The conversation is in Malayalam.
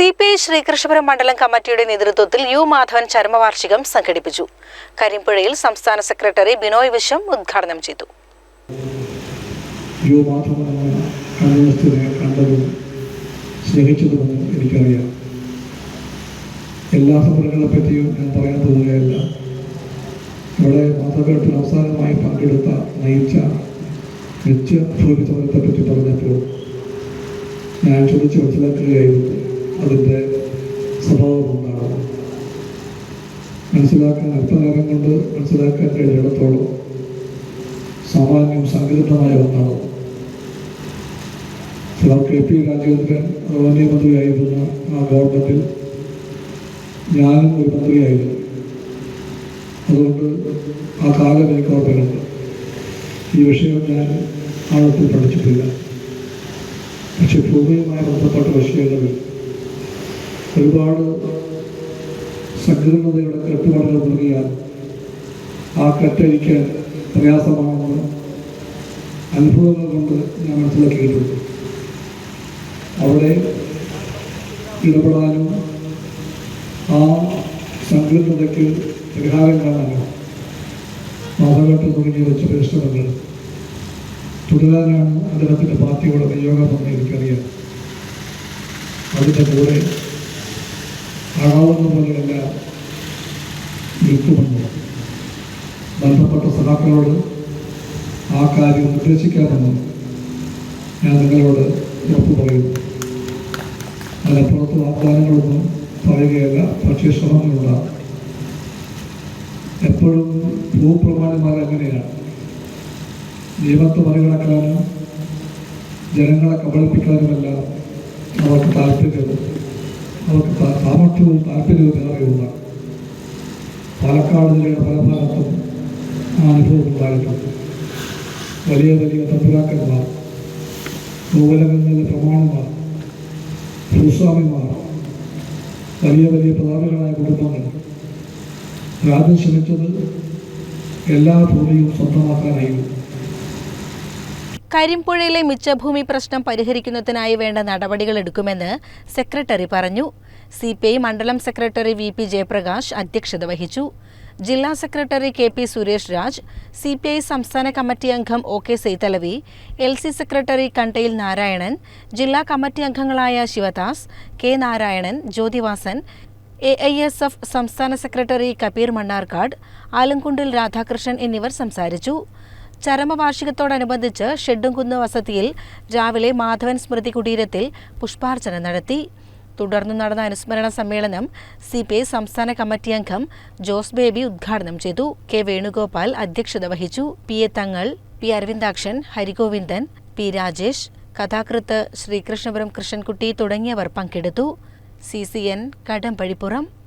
സി പി ഐ ശ്രീകൃഷ്ണപുരം മണ്ഡലം കമ്മിറ്റിയുടെ നേതൃത്വത്തിൽ യു മാധവൻ ചരമവാർഷികം സംഘടിപ്പിച്ചു. കരിമ്പുഴയിൽ സംസ്ഥാന സെക്രട്ടറി ബിനോയ് വിശ്വം ഉദ്ഘാടനം ചെയ്തു. യു മാധവനെ കണ്ടതും സ്നേഹിച്ചതുമെന്നും എനിക്കറിയാം. എല്ലാ സമരങ്ങളെ പറ്റിയും ഞാൻ പറയാൻ പോവുകയല്ല ഇവിടെ മാധവഘട്ടത്തിൽ അവസാനമായി പങ്കെടുത്ത നയിച്ച വെച്ച് ഭൂമി സമരത്തെ പറ്റി പറഞ്ഞപ്പോൾ ഞാൻ ചോദിച്ച് മനസ്സിലാക്കുകയായിരുന്നു. അതിന്റെ സ്വഭാവം എന്താണ് മനസ്സിലാക്കാൻ അല്പനേരം കൊണ്ട് മനസ്സിലാക്കാൻ കഴിയിടത്തോളം സാമാന്യം സങ്കീർണമായ ഒന്നാണ്. Sir K P Rajendran revenue മന്ത്രിയായിരുന്ന ആ ഗവൺമെന്റിൽ ഞാനും ഒരു മന്ത്രിയായിരുന്നു. അതുകൊണ്ട് ആ കാലം എനിക്ക് ഓർമ്മയുണ്ട്. ഈ വിഷയം ഞാൻ ആഴത്തിൽ പഠിച്ചിട്ടില്ല. പക്ഷെ ഭൂമിയുമായി ബന്ധപ്പെട്ട വിഷയങ്ങളിൽ ഒരുപാട് സങ്കീർണതയുടെ കെട്ടുപാടുകൾ നൽകിയാൽ ആ കെട്ടെനിക്ക് പ്രയാസമാണെന്ന് അനുഭവങ്ങൾ കൊണ്ട് ഞാൻ മനസ്സിലാക്കിയിട്ടുണ്ട്. അവിടെ ഇടപെടാനും ആ സങ്കീർണതയ്ക്ക് പരിഹാരം കാണാനും മാധവഘട്ടം തുടങ്ങിയ പരിശ്രമങ്ങൾ തുടരാനാണ് അദ്ദേഹത്തിന്റെ പാർട്ടിയുടെ നിയോഗമെന്ന് എനിക്കറിയാം. അതിന്റെ കൂടെ ആകാവുന്ന പോലെയെല്ലാം നിൽക്കുമെന്ന് ബന്ധപ്പെട്ട സഹാക്കളോട് ആ കാര്യം നിർദ്ദേശിക്കാമെന്ന് ഞാൻ നിങ്ങളോട് ഉറപ്പ് പറയുന്നു അതിനപ്പുറത്ത് വാഗ്ദാനങ്ങളൊന്നും പറയുകയല്ല പക്ഷേ ശ്രമങ്ങളുണ്ടാകും എപ്പോഴും ഭൂപ്രമാണിമാർ എങ്ങനെയാണ് നിയമത്തെ മറികടക്കാനും ജനങ്ങളെ കബളിപ്പിക്കാനുമെല്ലാം അവർക്ക് താല്പര്യവും അവർക്ക് സാമർഥ്യവും താല്പര്യവും ഏറെയുമാണ് പാലക്കാട് ജില്ലയുടെ പല ഭാഗത്തും ആ അനുഭവം ഉണ്ടായിട്ടുണ്ട്. വലിയ വലിയ തമ്പുരാക്കന്മാർ ഭൂവലകങ്ങളിലെ പ്രമാണന്മാർ ഭൂസ്വാമിമാർ വലിയ വലിയ പ്രതാപികളായ കുടുംബങ്ങൾ. രാജ്യം ശ്രമിച്ചത് എല്ലാ ഭൂമിയും സ്വന്തമാക്കാനായിരുന്നു. കരിമ്പുഴയിലെ മിച്ചഭൂമി പ്രശ്നം പരിഹരിക്കുന്നതിനായി വേണ്ട നടപടികൾ എടുക്കുമെന്ന് സെക്രട്ടറി പറഞ്ഞു. സി പി ഐ മണ്ഡലം സെക്രട്ടറി വി പി ജയപ്രകാശ് അധ്യക്ഷത വഹിച്ചു. ജില്ലാ secretary K P Suresh Raj C P I സംസ്ഥാന കമ്മിറ്റി അംഗം O K Saithalavi L C secretary കണ്ടയിൽ Narayanan ജില്ലാ കമ്മിറ്റി അംഗങ്ങളായ Sivadas K Narayanan Jyothivasan A I S F സംസ്ഥാന സെക്രട്ടറി കപീർ മണ്ണാർക്കാട് ആലങ്കുണ്ടിൽ രാധാകൃഷ്ണൻ എന്നിവർ സംസാരിച്ചു. ചരമവാർഷികത്തോടനുബന്ധിച്ച് ഷെഡുംകുന്ന് വസതിയിൽ രാവിലെ മാധവൻ സ്മൃതി കുടീരത്തിൽ പുഷ്പാർച്ചന നടത്തി. തുടർന്ന് നടന്ന അനുസ്മരണ സമ്മേളനം സി പി ഐ സംസ്ഥാന കമ്മിറ്റി അംഗം ജോസ് ബേബി ഉദ്ഘാടനം ചെയ്തു. കെ വേണുഗോപാൽ അധ്യക്ഷത വഹിച്ചു. P A Thangal P Aravindakshan Harigovindan P Rajesh കഥാകൃത്ത് ശ്രീകൃഷ്ണപുരം കൃഷ്ണൻകുട്ടി തുടങ്ങിയവർ പങ്കെടുത്തു. C C N Kadambazhipuram.